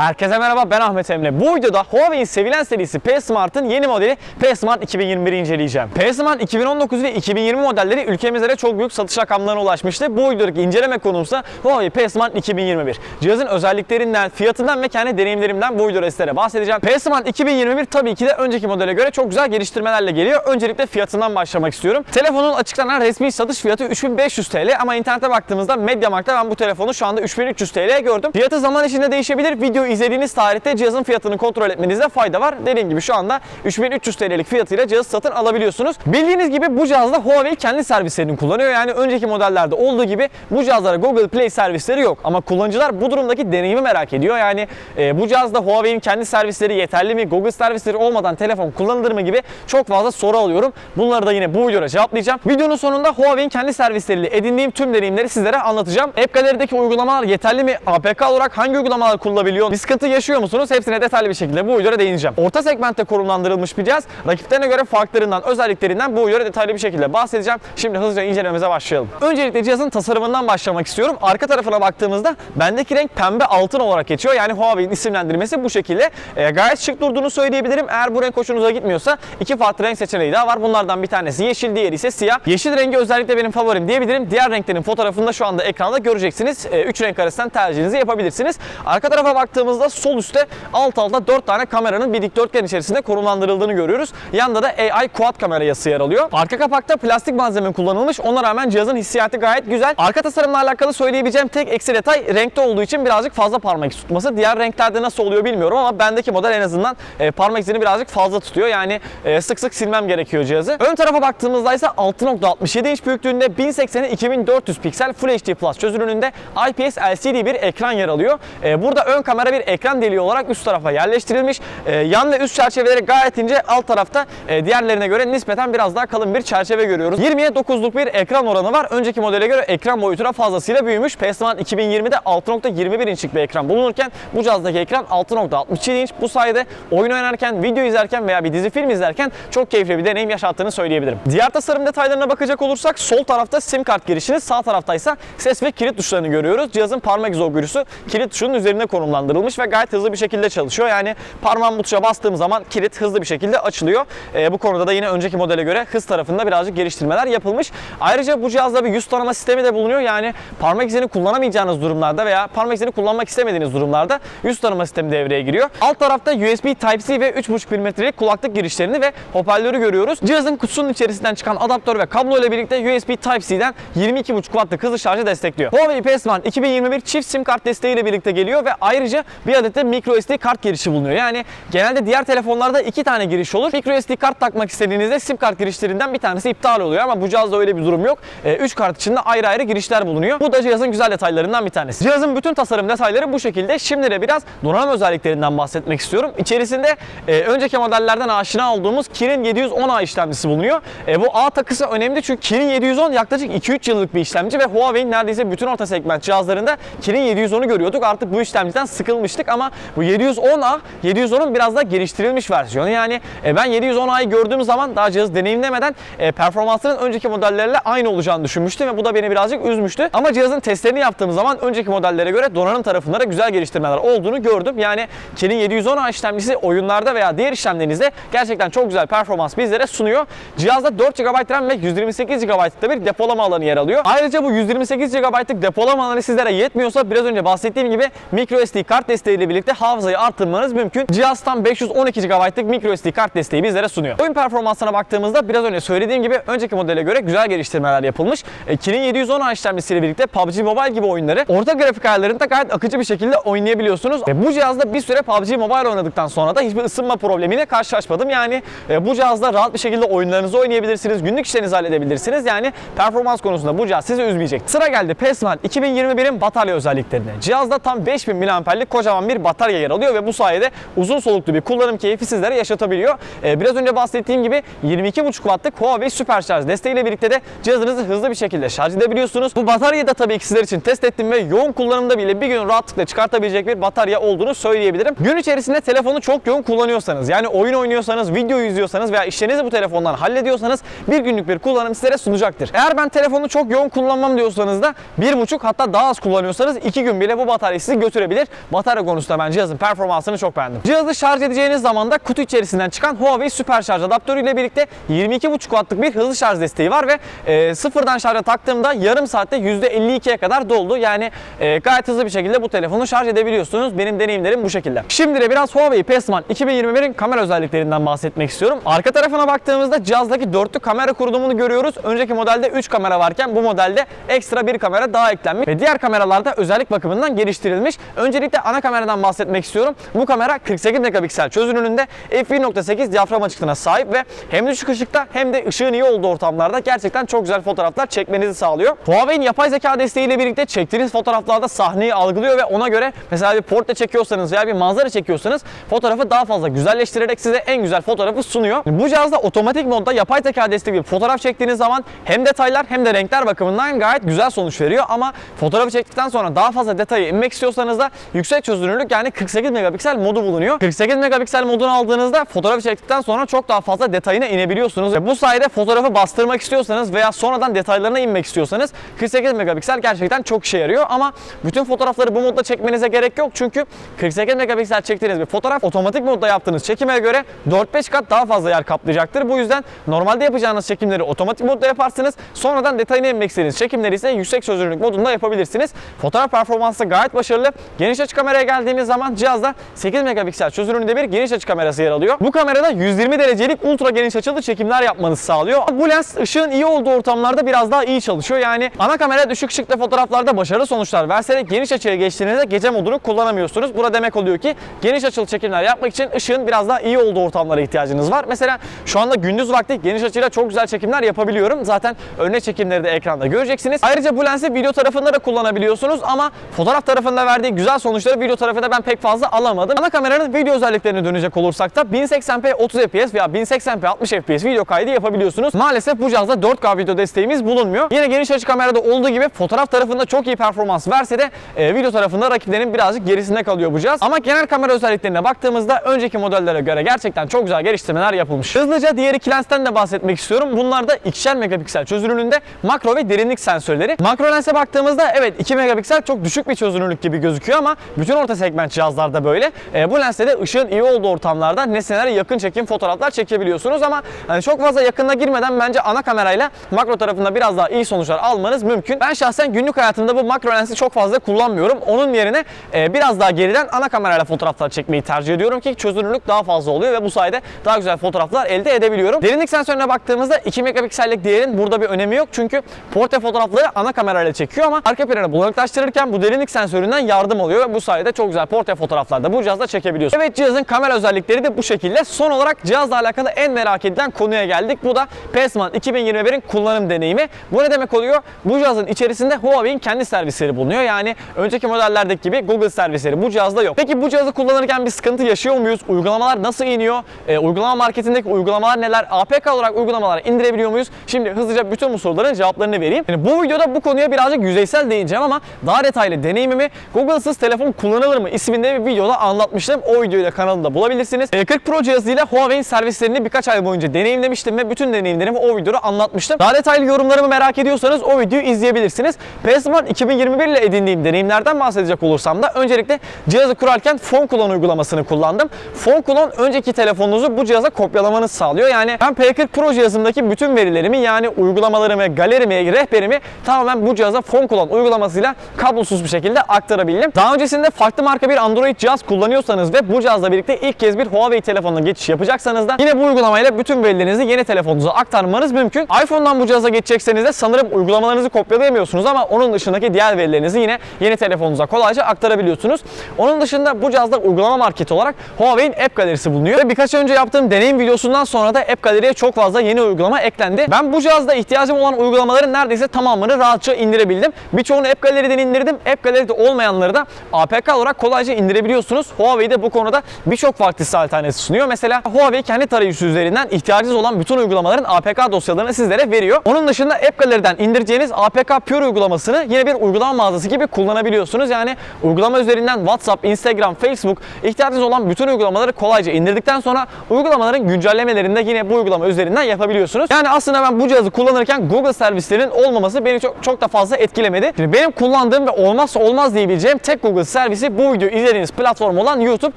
Herkese merhaba ben Ahmet Emre. Bu videoda Huawei'in sevilen serisi P Smart'ın yeni modeli P Smart 2021'i inceleyeceğim. P Smart 2019 ve 2020 modelleri ülkemizde çok büyük satış rakamlarına ulaşmıştı. Bu videodaki inceleme konumsa Huawei P Smart 2021. Cihazın özelliklerinden, fiyatından ve kendi deneyimlerimden bu videoda sizlere bahsedeceğim. P Smart 2021 tabii ki de önceki modele göre çok güzel geliştirmelerle geliyor. Öncelikle fiyatından başlamak istiyorum. Telefonun açıklanan resmi satış fiyatı 3500 TL ama internete baktığımızda MediaMarkt'ta ben bu telefonu şu anda 3300 TL'ye gördüm. Fiyatı zaman içinde değişebilir. Video izlediğiniz tarihte cihazın fiyatını kontrol etmenizde fayda var. Dediğim gibi şu anda 3300 TL'lik fiyatıyla cihaz satın alabiliyorsunuz. Bildiğiniz gibi bu cihazda Huawei kendi servislerini kullanıyor. Yani önceki modellerde olduğu gibi bu cihazlara Google Play servisleri yok. Ama kullanıcılar bu durumdaki deneyimi merak ediyor. Yani e, bu cihazda Huawei'nin kendi servisleri yeterli mi? Google servisleri olmadan telefon kullanılır mı gibi çok fazla soru alıyorum. Bunları da yine bu videoda cevaplayacağım. Videonun sonunda Huawei'nin kendi servisleriyle edindiğim tüm deneyimleri sizlere anlatacağım. App Gallery'deki uygulamalar yeterli mi? APK olarak hangi uygulamalar kullanabiliyor? Bir sıkıntı yaşıyor musunuz? Hepsine detaylı bir şekilde bu videoda değineceğim. Orta segmentte konumlandırılmış bir cihaz. Rakiplerine göre farklarından, özelliklerinden bu videoda detaylı bir şekilde bahsedeceğim. Şimdi hızlıca incelememize başlayalım. Öncelikle cihazın tasarımından başlamak istiyorum. Arka tarafına baktığımızda bendeki renk pembe altın olarak geçiyor. Yani Huawei'nin isimlendirmesi bu şekilde. E, gayet şık durduğunu söyleyebilirim. Eğer bu renk hoşunuza gitmiyorsa iki farklı renk seçeneği daha var. Bunlardan bir tanesi yeşil, diğeri ise siyah. Yeşil rengi özellikle benim favorim diyebilirim. Diğer renklerin fotoğrafını da şu anda ekranda göreceksiniz. E, üç renk arasından tercihinizi yapabilirsiniz. Arka tarafa baktığımızda sol üstte alt alta 4 tane kameranın bir dikdörtgen içerisinde konumlandırıldığını görüyoruz. Yanında da AI Quad kamera yazısı yer alıyor. Arka kapakta plastik malzeme kullanılmış. Ona rağmen cihazın hissiyatı gayet güzel. Arka tasarımla alakalı söyleyebileceğim tek eksi detay renkte olduğu için birazcık fazla parmak izi tutması. Diğer renklerde nasıl oluyor bilmiyorum ama bendeki model en azından e, parmak izini birazcık fazla tutuyor. Yani e, sık sık silmem gerekiyor cihazı. Ön tarafa baktığımızda ise 6.67 inç büyüklüğünde 1080'e 2400 piksel Full HD Plus çözünürlüğünde IPS LCD bir ekran yer alıyor. E, burada ön kamera bir ekran deliği olarak üst tarafa yerleştirilmiş. E, yan ve üst çerçeveleri gayet ince. Alt tarafta e, diğerlerine göre nispeten biraz daha kalın bir çerçeve görüyoruz. 20'ye 9'luk bir ekran oranı var. Önceki modele göre ekran boyutuna fazlasıyla büyümüş. PS One 2020'de 6.21 inçlik bir ekran bulunurken bu cihazdaki ekran 6.67 inç. Bu sayede oyun oynarken, video izlerken veya bir dizi film izlerken çok keyifli bir deneyim yaşattığını söyleyebilirim. Diğer tasarım detaylarına bakacak olursak sol tarafta sim kart girişini, sağ tarafta ise ses ve kilit tuşlarını görüyoruz. Cihazın parmak izi okuyucusu kilit tuşunun üzerine konumlandırılmış ve gayet hızlı bir şekilde çalışıyor. Yani parmağım bu tuşa bastığım zaman kilit hızlı bir şekilde açılıyor. Ee, bu konuda da yine önceki modele göre hız tarafında birazcık geliştirmeler yapılmış. Ayrıca bu cihazda bir yüz tanıma sistemi de bulunuyor. Yani parmak izini kullanamayacağınız durumlarda veya parmak izini kullanmak istemediğiniz durumlarda yüz tanıma sistemi devreye giriyor. Alt tarafta USB Type-C ve 3.5 mm'lik kulaklık girişlerini ve hoparlörü görüyoruz. Cihazın kutusunun içerisinden çıkan adaptör ve kablo ile birlikte USB Type-C'den 22.5 wattlık hızlı şarjı destekliyor. Huawei P Smart 2021 çift sim kart desteğiyle birlikte geliyor ve ayrıca bir adet de micro SD kart girişi bulunuyor. Yani genelde diğer telefonlarda iki tane giriş olur. Micro SD kart takmak istediğinizde sim kart girişlerinden bir tanesi iptal oluyor ama bu cihazda öyle bir durum yok. 3 kart içinde ayrı ayrı girişler bulunuyor. Bu da cihazın güzel detaylarından bir tanesi. Cihazın bütün tasarım detayları bu şekilde. Şimdi de biraz donanım özelliklerinden bahsetmek istiyorum. İçerisinde e, önceki modellerden aşina olduğumuz Kirin 710A işlemcisi bulunuyor. E, bu A takısı önemli çünkü Kirin 710 yaklaşık 2-3 yıllık bir işlemci ve Huawei'nin neredeyse bütün orta segment cihazlarında Kirin 710'u görüyorduk. Artık bu işlemciden sıkılmıştık ama bu 710A 710'un biraz daha geliştirilmiş versiyonu. Yani e, ben 710A'yı gördüğüm zaman daha cihazı deneyimlemeden e, performansının önceki modellerle aynı olacağını düşünmüştüm ve bu da beni birazcık üzmüştü. Ama cihazın testlerini yaptığım zaman önceki modellere göre donanım tarafında da güzel geliştirmeler olduğunu gördüm. Yani Kirin 710A işlemcisi oyunlarda veya diğer işlemlerinizde gerçekten çok güzel performans bizlere sunuyor. Cihazda 4 GB RAM ve 128 GB'lık bir depolama alanı yer alıyor. Ayrıca bu 128 GB'lık depolama alanı sizlere yetmiyorsa biraz önce bahsettiğim gibi microSD kart desteğiyle birlikte hafızayı arttırmanız mümkün. Cihaz tam 512 GB'lık microSD kart desteği bizlere sunuyor. Oyun performansına baktığımızda biraz önce söylediğim gibi önceki modele göre güzel geliştirmeler yapılmış. E, Kirin 710 işlemcisiyle birlikte PUBG Mobile gibi oyunları orta grafik ayarlarında gayet akıcı bir şekilde oynayabiliyorsunuz. Ve bu cihazda bir süre PUBG Mobile oynadıktan sonra da hiçbir ısınma problemiyle karşılaşmadım. Yani e, bu cihazda rahat bir şekilde oyunlarınızı oynayabilirsiniz, günlük işlerinizi halledebilirsiniz. Yani performans konusunda bu cihaz sizi üzmeyecek. Sıra geldi Smart 2021'in batarya özelliklerine. Cihazda tam 5000 mAh'lik kocaman bir batarya yer alıyor ve bu sayede uzun soluklu bir kullanım keyfi sizlere yaşatabiliyor. Ee, biraz önce bahsettiğim gibi 22.5 wattlık Huawei Super Şarj desteğiyle birlikte de cihazınızı hızlı bir şekilde şarj edebiliyorsunuz. Bu bataryayı da tabii ki sizler için test ettim ve yoğun kullanımda bile bir gün rahatlıkla çıkartabilecek bir batarya olduğunu söyleyebilirim. Gün içerisinde telefonu çok yoğun kullanıyorsanız yani oyun oynuyorsanız, video izliyorsanız veya işlerinizi bu telefondan hallediyorsanız bir günlük bir kullanım sizlere sunacaktır. Eğer ben telefonu çok yoğun kullanmam diyorsanız da 1.5 hatta daha az kullanıyorsanız 2 gün bile bu batarya sizi götürebilir. Batarya batarya konusunda ben cihazın performansını çok beğendim. Cihazı şarj edeceğiniz zaman da kutu içerisinden çıkan Huawei süper şarj adaptörü ile birlikte 22,5 wattlık bir hızlı şarj desteği var ve e, sıfırdan şarja taktığımda yarım saatte %52'ye kadar doldu. Yani e, gayet hızlı bir şekilde bu telefonu şarj edebiliyorsunuz. Benim deneyimlerim bu şekilde. Şimdi de biraz Huawei P Smart 2021'in kamera özelliklerinden bahsetmek istiyorum. Arka tarafına baktığımızda cihazdaki dörtlü kamera kurulumunu görüyoruz. Önceki modelde 3 kamera varken bu modelde ekstra bir kamera daha eklenmiş ve diğer kameralarda özellik bakımından geliştirilmiş. Öncelikle ana kameradan bahsetmek istiyorum. Bu kamera 48 megapiksel çözünürlüğünde f1.8 diyafram açıklığına sahip ve hem düşük ışıkta hem de ışığın iyi olduğu ortamlarda gerçekten çok güzel fotoğraflar çekmenizi sağlıyor. Huawei'in yapay zeka desteğiyle birlikte çektiğiniz fotoğraflarda sahneyi algılıyor ve ona göre mesela bir portre çekiyorsanız veya bir manzara çekiyorsanız fotoğrafı daha fazla güzelleştirerek size en güzel fotoğrafı sunuyor. Bu cihazda otomatik modda yapay zeka destekli bir fotoğraf çektiğiniz zaman hem detaylar hem de renkler bakımından gayet güzel sonuç veriyor ama fotoğrafı çektikten sonra daha fazla detayı inmek istiyorsanız da yüksek çözünürlük yani 48 megapiksel modu bulunuyor. 48 megapiksel modunu aldığınızda fotoğrafı çektikten sonra çok daha fazla detayına inebiliyorsunuz ve bu sayede fotoğrafı bastırmak istiyorsanız veya sonradan detaylarına inmek istiyorsanız 48 megapiksel gerçekten çok işe yarıyor ama bütün fotoğrafları bu modda çekmenize gerek yok çünkü 48 megapiksel çektiğiniz bir fotoğraf otomatik modda yaptığınız çekime göre 4-5 kat daha fazla yer kaplayacaktır. Bu yüzden normalde yapacağınız çekimleri otomatik modda yaparsınız. Sonradan detayına inmek istediğiniz çekimleri ise yüksek çözünürlük modunda yapabilirsiniz. Fotoğraf performansı gayet başarılı. Geniş açı kameraya geldiğimiz zaman cihazda 8 megapiksel çözünürlüğünde bir geniş açı kamerası yer alıyor. Bu kamerada 120 derecelik ultra geniş açılı çekimler yapmanızı sağlıyor. Bu lens ışığın iyi olduğu ortamlarda biraz daha iyi çalışıyor. Yani ana kamera düşük ışıkta fotoğraflarda başarılı sonuçlar verse de geniş açıya geçtiğinizde gece modunu kullanamıyorsunuz. Bu da demek oluyor ki geniş açılı çekimler yapmak için ışığın biraz daha iyi olduğu ortamlara ihtiyacınız var. Mesela şu anda gündüz vakti geniş açıyla çok güzel çekimler yapabiliyorum. Zaten örnek çekimleri de ekranda göreceksiniz. Ayrıca bu lensi video tarafında da kullanabiliyorsunuz ama fotoğraf tarafında verdiği güzel sonuçları video tarafında ben pek fazla alamadım. Ana kameranın video özelliklerine dönecek olursak da 1080p 30 fps veya 1080p 60 fps video kaydı yapabiliyorsunuz. Maalesef bu cihazda 4K video desteğimiz bulunmuyor. Yine geniş açı kamerada olduğu gibi fotoğraf tarafında çok iyi performans verse de e, video tarafında rakiplerinin birazcık gerisinde kalıyor bu cihaz. Ama genel kamera özelliklerine baktığımızda önceki modellere göre gerçekten çok güzel geliştirmeler yapılmış. Hızlıca diğer iki lensten de bahsetmek istiyorum. Bunlar da ikişer megapiksel çözünürlüğünde makro ve derinlik sensörleri. Makro lense baktığımızda evet 2 megapiksel çok düşük bir çözünürlük gibi gözüküyor ama bütün orta segment cihazlarda böyle. E, bu lenste de ışığın iyi olduğu ortamlarda nesnelere yakın çekim fotoğraflar çekebiliyorsunuz ama hani çok fazla yakına girmeden bence ana kamerayla makro tarafında biraz daha iyi sonuçlar almanız mümkün. Ben şahsen günlük hayatımda bu makro lensi çok fazla kullanmıyorum. Onun yerine e, biraz daha geriden ana kamerayla fotoğraflar çekmeyi tercih ediyorum ki çözünürlük daha fazla oluyor ve bu sayede daha güzel fotoğraflar elde edebiliyorum. Derinlik sensörüne baktığımızda 2 megapiksellik değerin burada bir önemi yok çünkü portre fotoğrafları ana kamerayla çekiyor ama arka planı bulanıklaştırırken bu derinlik sensöründen yardım alıyor ve bu sayede çok güzel portre fotoğraflar da bu cihazda çekebiliyorsunuz. Evet cihazın kamera özellikleri de bu şekilde. Son olarak cihazla alakalı en merak edilen konuya geldik. Bu da PSMAN 2021'in kullanım deneyimi. Bu ne demek oluyor? Bu cihazın içerisinde Huawei'in kendi servisleri bulunuyor. Yani önceki modellerdeki gibi Google servisleri bu cihazda yok. Peki bu cihazı kullanırken bir sıkıntı yaşıyor muyuz? Uygulamalar nasıl iniyor? Ee, uygulama marketindeki uygulamalar neler? APK olarak uygulamalar indirebiliyor muyuz? Şimdi hızlıca bütün bu soruların cevaplarını vereyim. Yani bu videoda bu konuya birazcık yüzeysel değineceğim ama daha detaylı deneyimimi Google'sız telefon kullanılır mı isminde bir videoda anlatmıştım. O videoyu da kanalımda bulabilirsiniz. E40 Pro cihazıyla Huawei'in servislerini birkaç ay boyunca deneyimlemiştim ve bütün deneyimlerimi o videoda anlatmıştım. Daha detaylı yorumlarımı merak ediyorsanız o videoyu izleyebilirsiniz. PSMart 2021 ile edindiğim deneyimlerden bahsedecek olursam da öncelikle cihazı kurarken Phone Clone uygulamasını kullandım. Phone Clone önceki telefonunuzu bu cihaza kopyalamanızı sağlıyor. Yani ben P40 Pro cihazımdaki bütün verilerimi yani uygulamalarımı, galerimi, rehberimi tamamen bu cihaza Phone Clone uygulamasıyla kablosuz bir şekilde aktarabildim. Daha öncesinde farklı marka bir Android cihaz kullanıyorsanız ve bu cihazla birlikte ilk kez bir Huawei telefonuna geçiş yapacaksanız da yine bu uygulamayla bütün verilerinizi yeni telefonunuza aktarmanız mümkün. iPhone'dan bu cihaza geçecekseniz de sanırım uygulamalarınızı kopyalayamıyorsunuz ama onun dışındaki diğer verilerinizi yine yeni telefonunuza kolayca aktarabiliyorsunuz. Onun dışında bu cihazda uygulama marketi olarak Huawei'in App Galerisi bulunuyor. Ve birkaç önce yaptığım deneyim videosundan sonra da App Galeri'ye çok fazla yeni uygulama eklendi. Ben bu cihazda ihtiyacım olan uygulamaların neredeyse tamamını rahatça indirebildim. Birçoğunu App Galeri'den indirdim. App Galeri'de olmayanları da APK olarak kolayca indirebiliyorsunuz. Huawei de bu konuda birçok farklı alternatifi sunuyor. Mesela Huawei kendi tarayıcısı üzerinden ihtiyacınız olan bütün uygulamaların APK dosyalarını sizlere veriyor. Onun dışında App Galeri'den indireceğiniz APK Pure uygulamasını yine bir uygulama mağazası gibi kullanabiliyorsunuz. Yani uygulama üzerinden WhatsApp, Instagram, Facebook ihtiyacınız olan bütün uygulamaları kolayca indirdikten sonra uygulamaların güncellemelerini de yine bu uygulama üzerinden yapabiliyorsunuz. Yani aslında ben bu cihazı kullanırken Google servislerinin olmaması beni çok çok da fazla etkilemedi. Şimdi benim kullandığım ve olmazsa olmaz diyebileceğim tek Google servis Birincisi bu videoyu izlediğiniz platform olan YouTube.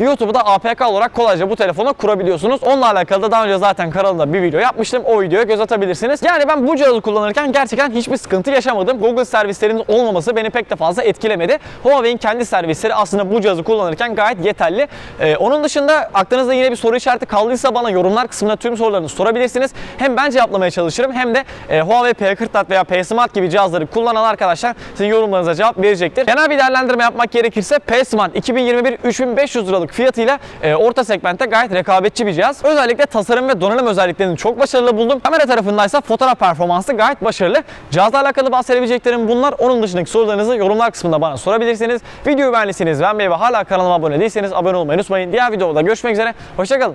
YouTube'u da APK olarak kolayca bu telefona kurabiliyorsunuz. Onunla alakalı da daha önce zaten kanalımda bir video yapmıştım. O videoya göz atabilirsiniz. Yani ben bu cihazı kullanırken gerçekten hiçbir sıkıntı yaşamadım. Google servislerinin olmaması beni pek de fazla etkilemedi. Huawei'in kendi servisleri aslında bu cihazı kullanırken gayet yeterli. Ee, onun dışında aklınızda yine bir soru işareti kaldıysa bana yorumlar kısmına tüm sorularınızı sorabilirsiniz. Hem ben cevaplamaya çalışırım hem de e, Huawei P40 Lite veya P Smart gibi cihazları kullanan arkadaşlar sizin yorumlarınıza cevap verecektir. Genel bir değerlendirme yapmak gerekirse P Smart 2021 3500 liralık fiyatıyla e, orta segmentte gayet rekabetçi bir cihaz. Özellikle tasarım ve donanım özelliklerini çok başarılı buldum. Kamera tarafındaysa fotoğraf performansı gayet başarılı. Cihazla alakalı bahsedebileceklerim bunlar. Onun dışındaki sorularınızı yorumlar kısmında bana sorabilirsiniz. Videoyu beğendiyseniz beğenmeyi ve hala kanalıma abone değilseniz abone olmayı unutmayın. Diğer videoda görüşmek üzere. Hoşçakalın.